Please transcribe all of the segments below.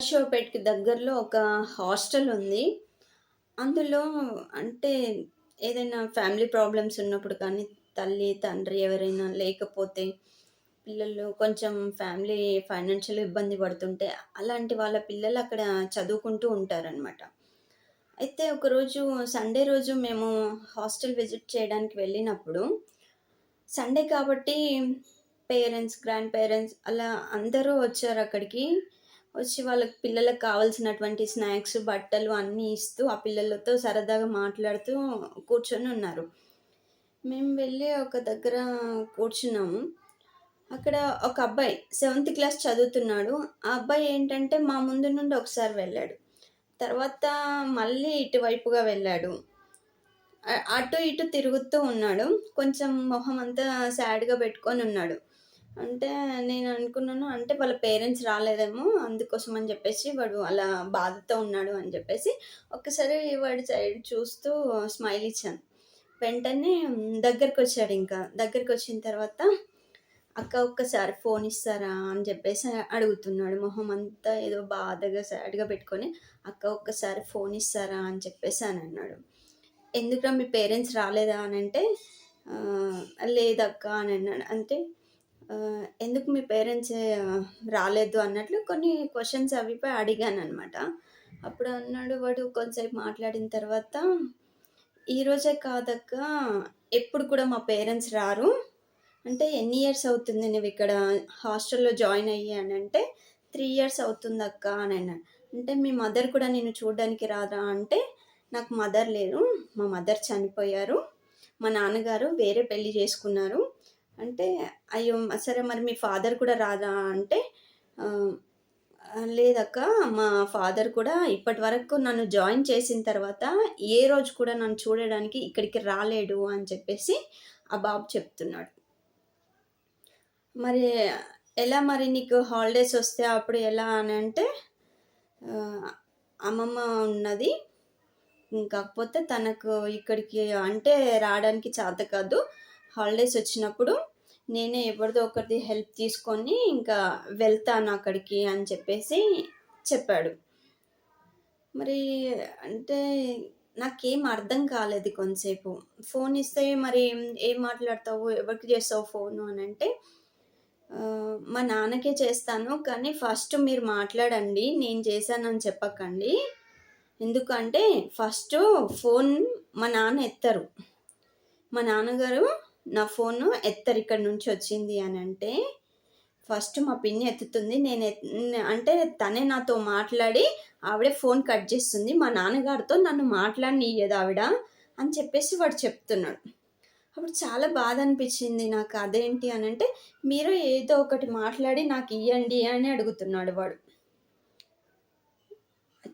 షోపేట్‌కి దగ్గరలో ఒక హాస్టల్ ఉంది. అందులో అంటే ఏదైనా ఫ్యామిలీ ప్రాబ్లమ్స్ ఉన్నప్పుడు కానీ, తల్లి, తండ్రి ఎవరైనా లేకపోతే, పిల్లలు కొంచెం ఫ్యామిలీ ఫైనాన్షియల్ ఇబ్బంది పడుతుంటే, అలాంటి వాళ్ళ పిల్లలు అక్కడ చదువుకుంటూ ఉంటారనమాట. అయితే ఒకరోజు సండే రోజు మేము హాస్టల్ విజిట్ చేయడానికి వెళ్ళినప్పుడు, సండే కాబట్టి పేరెంట్స్, గ్రాండ్ పేరెంట్స్ అలా అందరూ వచ్చారు అక్కడికి వచ్చి వాళ్ళకి పిల్లలకు కావాల్సినటువంటి స్నాక్స్, బట్టలు అన్నీ ఇస్తూ, ఆ పిల్లలతో సరదాగా మాట్లాడుతూ కూర్చొని ఉన్నారు మేము వెళ్ళి ఒక దగ్గర కూర్చున్నాము. అక్కడ ఒక అబ్బాయి సెవెంత్ క్లాస్ చదువుతున్నాడు. ఆ అబ్బాయి ఏంటంటే మా ముందు నుండి ఒకసారి వెళ్ళాడు. తర్వాత మళ్ళీ ఇటువైపుగా వెళ్ళాడు. అటు ఇటు తిరుగుతూ ఉన్నాడు. కొంచెం మొహం అంతా సాడ్‌గా పెట్టుకొని ఉన్నాడు అంటే నేను అనుకున్నాను అంటే వాళ్ళ పేరెంట్స్ రాలేదేమో అందుకోసం అని చెప్పేసి వాడు అలా బాధతో ఉన్నాడు అని చెప్పేసి ఒక్కసారి వాడి సైడ్ చూస్తూ స్మైల్ ఇచ్చాను. వెంటనే దగ్గరకొచ్చాడు ఇంకా. దగ్గరకొచ్చిన తర్వాత అక్క ఒక్కసారి ఫోన్ ఇస్తారా అని చెప్పేసి అడుగుతున్నాడు. మొహం అంతా ఏదో బాధగా సాడ్‌గా పెట్టుకొని అక్క ఒక్కసారి ఫోన్ ఇస్తారా అని చెప్పేసి అని అన్నాడు. ఎందుకురా మీ పేరెంట్స్ రాలేదా అని అంటే లేదక్క అని అన్నాడు. అంటే ఎందుకు మీ పేరెంట్స్ రాలేదు అన్నట్లు కొన్ని క్వశ్చన్స్ అవిపై అడిగాను అడిగాననమాట. అప్పుడు అన్నాడు వాడు కొంతసేపు మాట్లాడిన తర్వాత, "ఈరోజే కాదక్క ఎప్పుడు కూడా మా పేరెంట్స్ రారు. అంటే ఎన్ని ఇయర్స్ అవుతుంది నువ్వు ఇక్కడ హాస్టల్‌లో జాయిన్ అయ్యి" అనంటే, "3 ఇయర్స్ అవుతుందక్క" అని అన్నాడు. అంటే "మీ మదర్ కూడా నేను చూడడానికి రాదా?" అంటే, "నాకు మదర్ లేరు. మా మదర్ చనిపోయారు. మా నాన్నగారు వేరే పెళ్ళి చేసుకున్నారు." అంటే, "అయ్యో! సరే మరి మీ ఫాదర్ కూడా రాదా అంటే "లేదక్క మా ఫాదర్ కూడా ఇప్పటివరకు నన్ను జాయిన్ చేసిన తర్వాత ఏ రోజు కూడా నన్ను చూడడానికి ఇక్కడికి రాలేడు" అని చెప్పేసి ఆ బాబు చెప్తున్నాడు. మరి ఎలా మరి నీకు హాలిడేస్ వస్తే అప్పుడు ఎలా అని అంటే అమ్మమ్మ ఉన్నది. కాకపోతే తనకు ఇక్కడికి అంటే రావడానికి చేత కాదు. హాలిడేస్ వచ్చినప్పుడు నేనే ఎవరిదో ఒకరిది హెల్ప్ తీసుకొని ఇంకా వెళ్తాను అక్కడికి అని చెప్పేసి చెప్పాడు. మరి అంటే నాకేం అర్థం కాలేదు కొంతసేపు. ఫోన్ ఇస్తే మరి ఏం మాట్లాడతావు? ఎవరికి చేస్తావు ఫోను అని అంటే మా నాన్నకే చేస్తాను. కానీ ఫస్ట్ మీరు మాట్లాడండి. నేను చేశానని చెప్పకండి. ఎందుకంటే ఫస్ట్ ఫోన్ మా నాన్న ఎత్తారు మా నాన్నగారు నా ఫోను ఎత్తరు ఇక్కడి నుంచి వచ్చింది అని అంటే ఫస్ట్ మా పిన్ని ఎత్తుతుంది. నేను అంటే తనే నాతో మాట్లాడి ఆవిడే ఫోన్ కట్ చేస్తుంది. మా నాన్నగారితో నన్ను మాట్లాడనియ్యదు ఆవిడ అని చెప్పేసి వాడు చెప్తున్నాడు. అప్పుడు చాలా బాధ అనిపించింది నాకు. అదేంటి అని అంటే మీరు ఏదో ఒకటి మాట్లాడి నాకు ఇవ్వండి అని అడుగుతున్నాడు వాడు.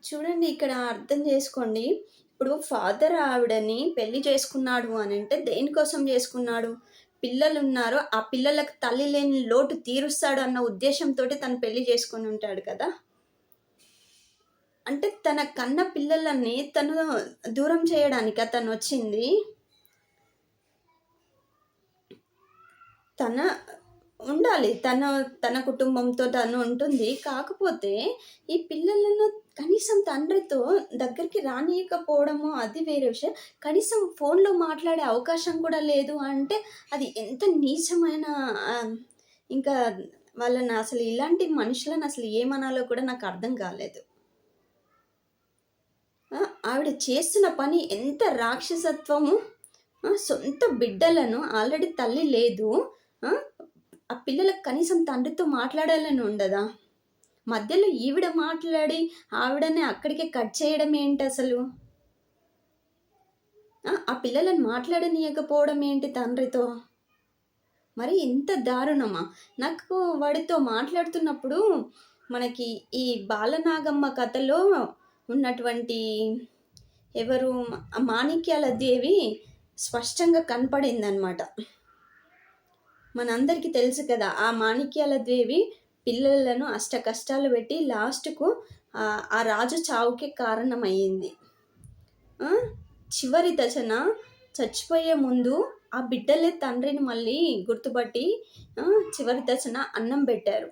చూడండి ఇక్కడ అర్థం చేసుకోండి. ఇప్పుడు ఫాదర్ ఆవిడని పెళ్ళి చేసుకున్నాడు అని అంటే దేనికోసం చేసుకున్నాడు? పిల్లలు ఉన్నారు ఆ పిల్లలకు తల్లి లేని లోటు తీరుస్తాడు అన్న ఉద్దేశంతో తను పెళ్ళి చేసుకుని ఉంటాడు కదా! అంటే తన కన్న పిల్లలని తను దూరం చేయడానికి తను వచ్చింది తన ఉండాలి. తన తన కుటుంబంతో తను ఉంటుంది. కాకపోతే ఈ పిల్లలను కనీసం తండ్రితో దగ్గరికి రానీయకపోవడము అది వేరే విషయం. కనీసం ఫోన్‌లో మాట్లాడే అవకాశం కూడా లేదు అంటే అది ఎంత నీచమైన ఇంకా వాళ్ళని అసలు ఇలాంటి మనుషులను అసలు ఏమనాలో కూడా నాకు అర్థం కాలేదు. ఆవిడ చేస్తున్న పని ఎంత రాక్షసత్వము. సొంత బిడ్డలను ఆల్రెడీ తల్లి లేదు. ఆ పిల్లలకు కనీసం తండ్రితో మాట్లాడాలని ఉండదా? మధ్యలో ఈవిడ మాట్లాడి ఆవిడని అక్కడికే కట్ చేయడం ఏంటి అసలు ఆ పిల్లలను మాట్లాడనీయకపోవడం ఏంటి తండ్రితో? మరి ఇంత దారుణమా? నాకు వాడితో మాట్లాడుతున్నప్పుడు మనకి ఈ బాలనాగమ్మ కథలో ఉన్నటువంటి ఎవరు మాణిక్యాల దేవి స్పష్టంగా కనపడిందనమాట. మనందరికీ తెలుసు కదా! ఆ మాణిక్యాల దేవి పిల్లలను అష్టకష్టాలు పెట్టి లాస్ట్‌కు ఆ రాజు చావుకి కారణమయ్యింది. చివరి దశన చచ్చిపోయే ముందు ఆ బిడ్డలే తండ్రిని మళ్ళీ గుర్తుపట్టి చివరి దశన అన్నం పెట్టారు.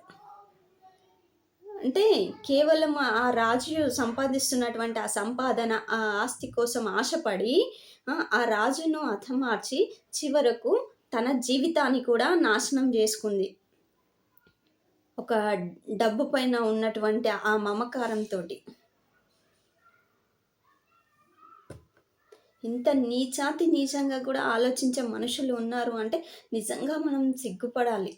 అంటే కేవలం ఆ రాజు సంపాదిస్తున్నటువంటి ఆ సంపాదన, ఆ ఆస్తి కోసం ఆశపడి ఆ! రాజును హతమార్చి చివరకు తన జీవితాన్ని కూడా నాశనం చేసుకుంది ఒక డబ్బు పైన ఉన్నటువంటి ఆ మమకారంతో ఇంత నీచాతి నీచంగా కూడా ఆలోచించే మనుషులు ఉన్నారు అంటే నిజంగా మనం సిగ్గుపడాలి.